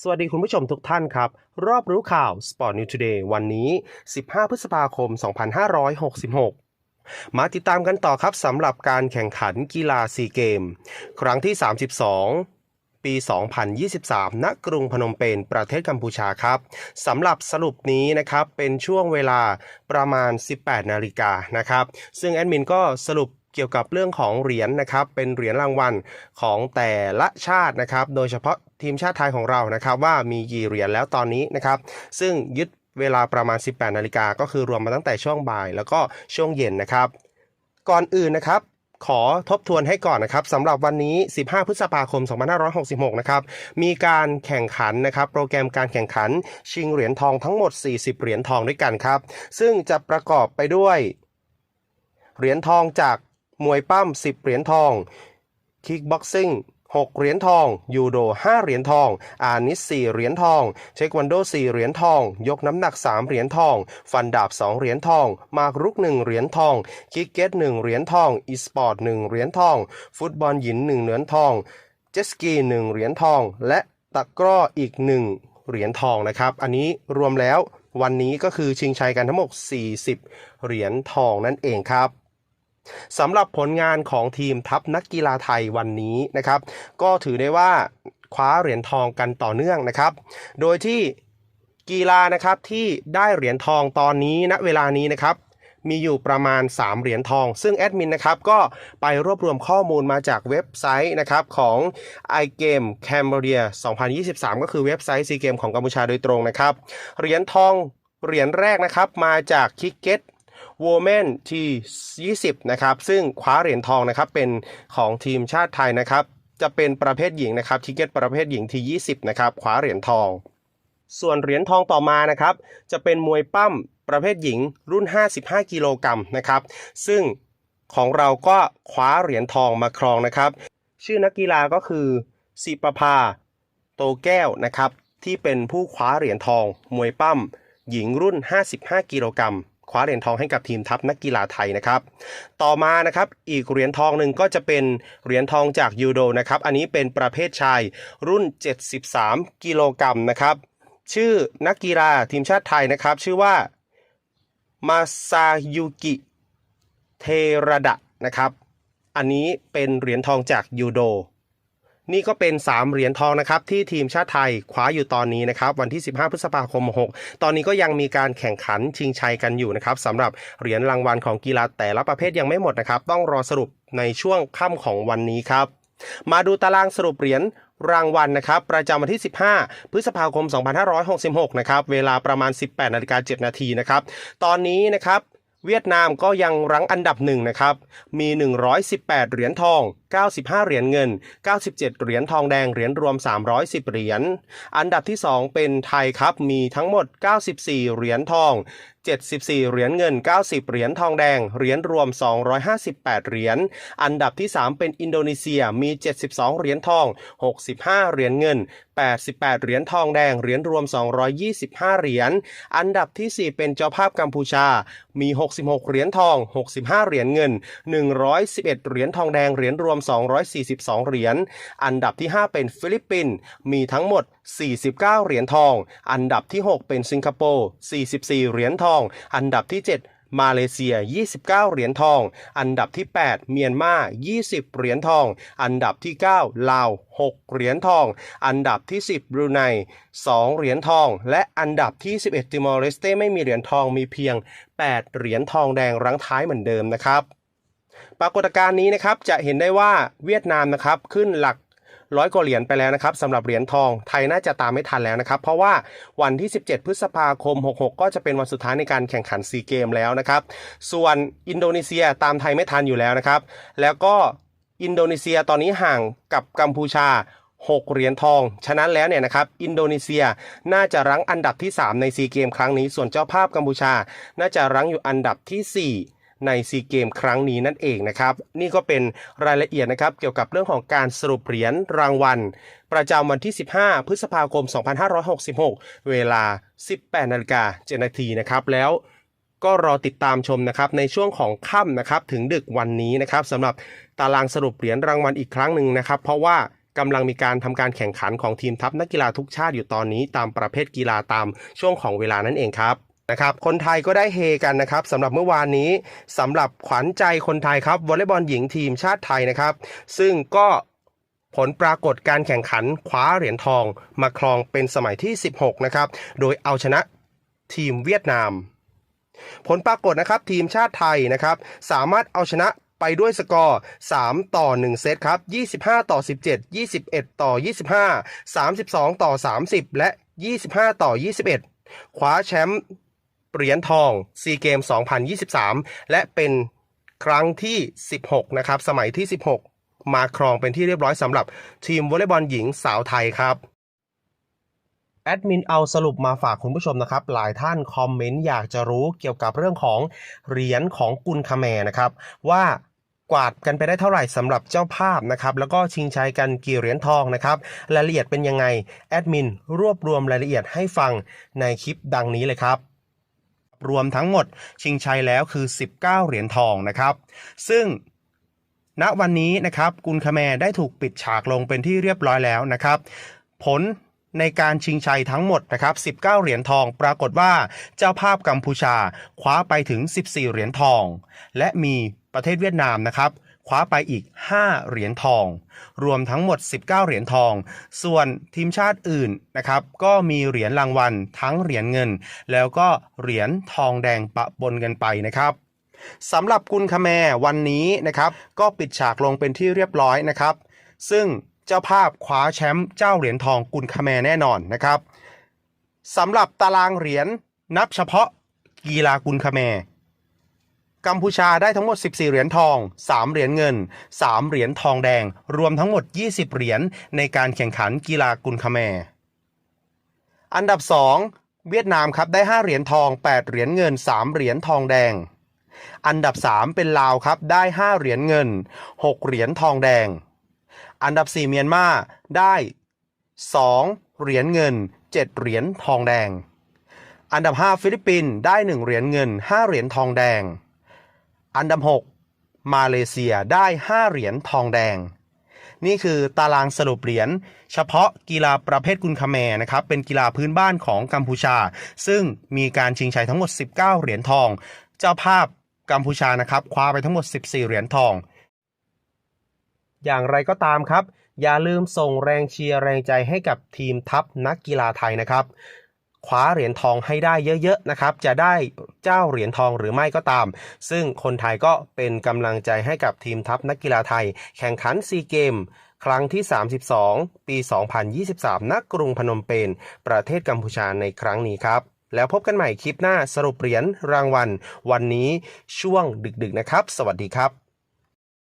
สวัสดีคุณผู้ชมทุกท่านครับ รอบรู้ข่าว Sport New Today วันนี้ 15 พฤษภาคม 2566 มาติดตามกันต่อครับสำหรับการแข่งขันกีฬาซีเกม ครั้งที่ 32 ปี 2023 ณ กรุงพนมเปญประเทศกัมพูชาครับสำหรับสรุปนี้นะครับเป็นช่วงเวลาประมาณ 18 นาฬิกานะครับ ซึ่งแอดมินก็สรุป เกี่ยวกับเรื่องของเหรียญนะครับ เป็นเหรียญรางวัลของแต่ละชาตินะครับ โดยเฉพาะทีมชาติไทยของเรานะครับ ว่ามีกี่เหรียญแล้วตอนนี้นะครับ ซึ่งยึดเวลาประมาณ 18 นาฬิกาก็คือรวมมาตั้งแต่ช่วงบ่าย แล้วก็ช่วงเย็นนะครับ ก่อนอื่นนะครับขอทบทวนให้ก่อนนะครับสำหรับวันนี้ 15 พฤษภาคม 2566 นะครับ มีการแข่งขันนะครับ โปรแกรมการแข่งขัน ชิงเหรียญทองทั้งหมด 40 เหรียญทองด้วยกันครับ ซึ่งจะประกอบไปด้วย เหรียญทองจาก มวยปั้ม 10 เหรียญทอง คิกบ็อกซิ่ง 6 เหรียญทอง ยูโด 5 เหรียญทอง อานิส 4 เหรียญทองเทควันโด 4 เหรียญทอง ยกน้ำหนัก 3 เหรียญทอง ฟันดาบ 2 เหรียญทอง มากรุก 1 เหรียญทอง คิกเก็ต 1 เหรียญทอง อีสปอร์ต 1 เหรียญทอง ฟุตบอลหญิง 1 เหรียญทอง เจสกี 1 เหรียญทอง และตะกร้ออีก 1 เหรียญทองนะครับ อันนี้รวมแล้ววันนี้ก็คือชิงชัยกันทั้งหมด 40 เหรียญทองนั่นเองครับ สำหรับผลงานของทีมทัพนักกีฬาไทยวันนี้นะครับ ก็ถือได้ว่าคว้าเหรียญทองกันต่อเนื่องนะครับ โดยที่กีฬานะครับที่ได้เหรียญทองตอนนี้ณเวลานี้นะครับมีอยู่ประมาณ 3 เหรียญทอง ซึ่งแอดมินนะครับก็ไปรวบรวมข้อมูลมาจากเว็บไซต์นะครับของ iGame Cambodia 2023 ก็คือเว็บไซต์ซีเกมของกัมพูชาโดยตรงนะครับ เหรียญทองเหรียญแรกนะครับมาจากคิกเก็ต w o m e n ที่20 นะครับซึ่งคว้าเหรียญทองนะครับเป็นของทีมชาติไทยนะครับจะเป็นประเภทหญิงนะครับทิเก็ตประเภทหญิงที่20นะครับคว้าเหรียญทอง ส่วนเหรียญทองต่อมานะครับจะเป็นมวยปั้มประเภทหญิงรุ่น 55 กิโลกรัมนะครับซึ่งของเราก็คว้าเหรียญทองมาครองนะครับ ชื่อนักกีฬาก็คือสิประภาโตแก้วนะครับที่เป็นผู้คว้าเหรียญทอง มวยปั้มหญิงรุ่น 55 กิโลกรัม คว้าเหรียญทองให้กับทีมทัพนักกีฬาไทยนะครับ ต่อมานะครับอีกเหรียญทองหนึ่งก็จะเป็นเหรียญทองจากยูโดนะครับ อันนี้เป็นประเภทชายรุ่น 73 กิโลกรัมนะครับ ชื่อนักกีฬาทีมชาติไทยนะครับ ชื่อว่ามาซายุกิเทระดะนะครับ อันนี้เป็นเหรียญทองจากยูโด นี่ก็เป็น 3 เหรียญทองนะครับที่ทีมชาติไทยคว้าอยู่ตอนนี้นะครับวันที่ 15 พฤษภาคม 6 ตอนนี้ก็ยังมีการแข่งขันชิงชัยกันอยู่นะครับสำหรับเหรียญรางวัลของกีฬาแต่ละประเภทยังไม่หมดนะครับ ต้องรอสรุปในช่วงค่ำของวันนี้ครับ มาดูตารางสรุปเหรียญรางวัลนะครับประจำวันที่ 15 พฤษภาคม 2566 นะครับเวลาประมาณ 18นาฬิกา7นาทีนะครับตอนนี้นะครับเวียดนามก็ยังรั้งอันดับหนึ่งนะครับมี 118 เหรียญทอง95 เหรียญเงิน 97 เหรียญทองแดง เหรียญรวม 310 เหรียญ อันดับที่ 2 เป็นไทยครับ มีทั้งหมด 94 เหรียญทอง 74 เหรียญเงิน 90 เหรียญทองแดง เหรียญรวม 258 เหรียญ อันดับที่ 3 เป็นอินโดนีเซีย มี 72 เหรียญทอง 65 เหรียญเงิน 88 เหรียญทองแดง เหรียญรวม 225 เหรียญ อันดับที่ 4 เป็นเจ้าภาพกัมพูชา มี 66 เหรียญทอง 65 เหรียญเงิน 111 เหรียญทองแดง เหรียญรวม242 เหรียญ อันดับที่ 5 เป็นฟิลิปปินส์มีทั้งหมด 49 เหรียญทอง อันดับที่ 6 เป็นสิงคโปร์ 44 เหรียญทอง อันดับที่ 7มาเลเซีย 29 เหรียญทอง อันดับที่ 8 เมียนมา 20 เหรียญทอง อันดับที่ 9 ลาว 6 เหรียญทอง อันดับที่ 10 บรูไน 2 เหรียญทอง และอันดับที่ 11 ติมอร์เลสเต้ไม่มีเหรียญทอง มีเพียง 8 เหรียญทองแดงรั้งท้ายเหมือนเดิมนะครับ ปรากฏการณ์นี้นะครับจะเห็นได้ว่าเวียดนามนะครับขึ้นหลักร้อยกว่าเหรียญไปแล้วนะครับสำหรับเหรียญทองไทยน่าจะตามไม่ทันแล้วนะครับ เพราะว่าวันที่ 17 พฤษภาคม 66 ก็จะเป็นวันสุดท้ายในการแข่งขันซีเกมแล้วนะครับ ส่วนอินโดนีเซียตามไทยไม่ทันอยู่แล้วนะครับ แล้วก็อินโดนีเซียตอนนี้ห่างกับกัมพูชา 6 เหรียญทอง ฉะนั้นแล้วเนี่ยนะครับ อินโดนีเซียน่าจะรั้งอันดับที่ 3 ในซีเกมครั้งนี้ ส่วนเจ้าภาพกัมพูชา น่าจะรั้งอยู่อันดับที่ 4 ในซีเกมครั้งนี้นั่นเองนะครับ นี่ก็เป็นรายละเอียดนะครับ เกี่ยวกับเรื่องของการสรุปเหรียญรางวัล ประจำวันที่ 15 พฤษภาคม 2566 เวลา 18นาฬิกา7นาทีนะครับ แล้วก็รอติดตามชมนะครับในช่วงของค่ำนะครับถึงดึกวันนี้นะครับสำหรับตารางสรุปเหรียญรางวัลอีกครั้งหนึ่งนะครับ เพราะว่ากำลังมีการทำการแข่งขันของทีมทัพนักกีฬาทุกชาติอยู่ตอนนี้ ตามประเภทกีฬาตามช่วงของเวลานั่นเองครับ นะครับคนไทยก็ได้เฮกันนะครับสำหรับเมื่อวานนี้สำหรับขวัญใจคนไทยครับวอลเลย์บอลหญิงทีมชาติไทยนะครับ ซึ่งก็ผลปรากฏการแข่งขันคว้าเหรียญทองมาครองเป็นสมัยที่ 16 นะครับ โดยเอาชนะทีมเวียดนาม ผลปรากฏนะครับทีมชาติไทยนะครับ สามารถเอาชนะไปด้วยสกอร์ 3 ต่อ 1 เซตครับ 25 ต่อ 17 21 ต่อ 25 32 ต่อ 30 และ 25 ต่อ 21 คว้าแชมป์ เหรียญทองซีเกม2023 และเป็นครั้งที่ 16 นะครับ สมัยที่ 16 มาครองเป็นที่เรียบร้อยสำหรับทีมวอลเลย์บอลหญิงสาวไทยครับแอดมินเอาสรุปมาฝากคุณผู้ชมนะครับ หลายท่านคอมเมนต์อยากจะรู้เกี่ยวกับเรื่องของเหรียญของกุลคาแมนะครับ ว่ากวาดกันไปได้เท่าไหร่สำหรับเจ้าภาพนะครับ แล้วก็ชิงชัยกันกี่เหรียญทองนะครับรายละเอียดเป็นยังไงแอดมินรวบรวมรายละเอียดให้ฟังในคลิปดังนี้เลยครับ รวมทั้งหมดชิงชัยแล้วคือ 19 เหรียญทองนะครับ ซึ่งณวันนี้นะครับกุลคาแมได้ถูกปิดฉากลงเป็นที่เรียบร้อยแล้วนะครับ ผลในการชิงชัยทั้งหมดนะครับ 19 เหรียญทอง ปรากฏว่าเจ้าภาพกัมพูชาคว้าไปถึง 14 เหรียญทอง และมีประเทศเวียดนามนะครับ คว้าไปอีก 5 เหรียญทอง รวมทั้งหมด 19 เหรียญทอง ส่วนทีมชาติอื่นนะครับ ก็มีเหรียญรางวัลทั้งเหรียญเงิน แล้วก็เหรียญทองแดงปะปนกันไปนะครับสำหรับกุลคาแมวันนี้นะครับ ก็ปิดฉากลงเป็นที่เรียบร้อยนะครับ ซึ่งเจ้าภาพคว้าแชมป์เจ้าเหรียญทองกุลคาแมแน่นอนนะครับสำหรับตารางเหรียญนับเฉพาะกีฬากุลคาแม กัมพูชาได้ทั้งหมด 14 เหรียญทอง 3 เหรียญเงิน 3 เหรียญทองแดง รวมทั้งหมด 20 เหรียญในการแข่งขันกีฬากุลคาแม อันดับ 2 เวียดนามครับได้ 5 เหรียญทอง 8 เหรียญเงิน 3 เหรียญทองแดง อันดับ 3 เป็นลาวครับได้ 5 เหรียญเงิน 6 เหรียญทองแดง อันดับ 4 เมียนมาได้ 2 เหรียญเงิน 7 เหรียญทองแดง อันดับ 5 ฟิลิปปินส์ได้ 1 เหรียญเงิน 5 เหรียญทองแดง อันดับ 6 มาเลเซียได้ 5 เหรียญทองแดง นี่คือตารางสรุปเหรียญเฉพาะกีฬาประเภทกุนคาแมนะครับ เป็นกีฬาพื้นบ้านของกัมพูชา ซึ่งมีการชิงชัยทั้งหมด 19 เหรียญทอง เจ้าภาพกัมพูชานะครับคว้าไปทั้งหมด 14 เหรียญทอง อย่างไรก็ตามครับ อย่าลืมส่งแรงเชียร์แรงใจให้กับทีมทัพนักกีฬาไทยนะครับ คว้าเหรียญทองให้ได้เยอะๆนะครับ จะได้เจ้าเหรียญทองหรือไม่ก็ตาม ซึ่งคนไทยก็เป็นกำลังใจให้กับทีมทัพนักกีฬาไทย แข่งขันซีเกมครั้งที่ 32 ปี 2023 ณ กรุงพนมเปญ ประเทศกัมพูชาในครั้งนี้ครับ แล้วพบกันใหม่คลิปหน้าสรุปเหรียญรางวัล วันนี้ช่วงดึกๆนะครับ สวัสดีครับ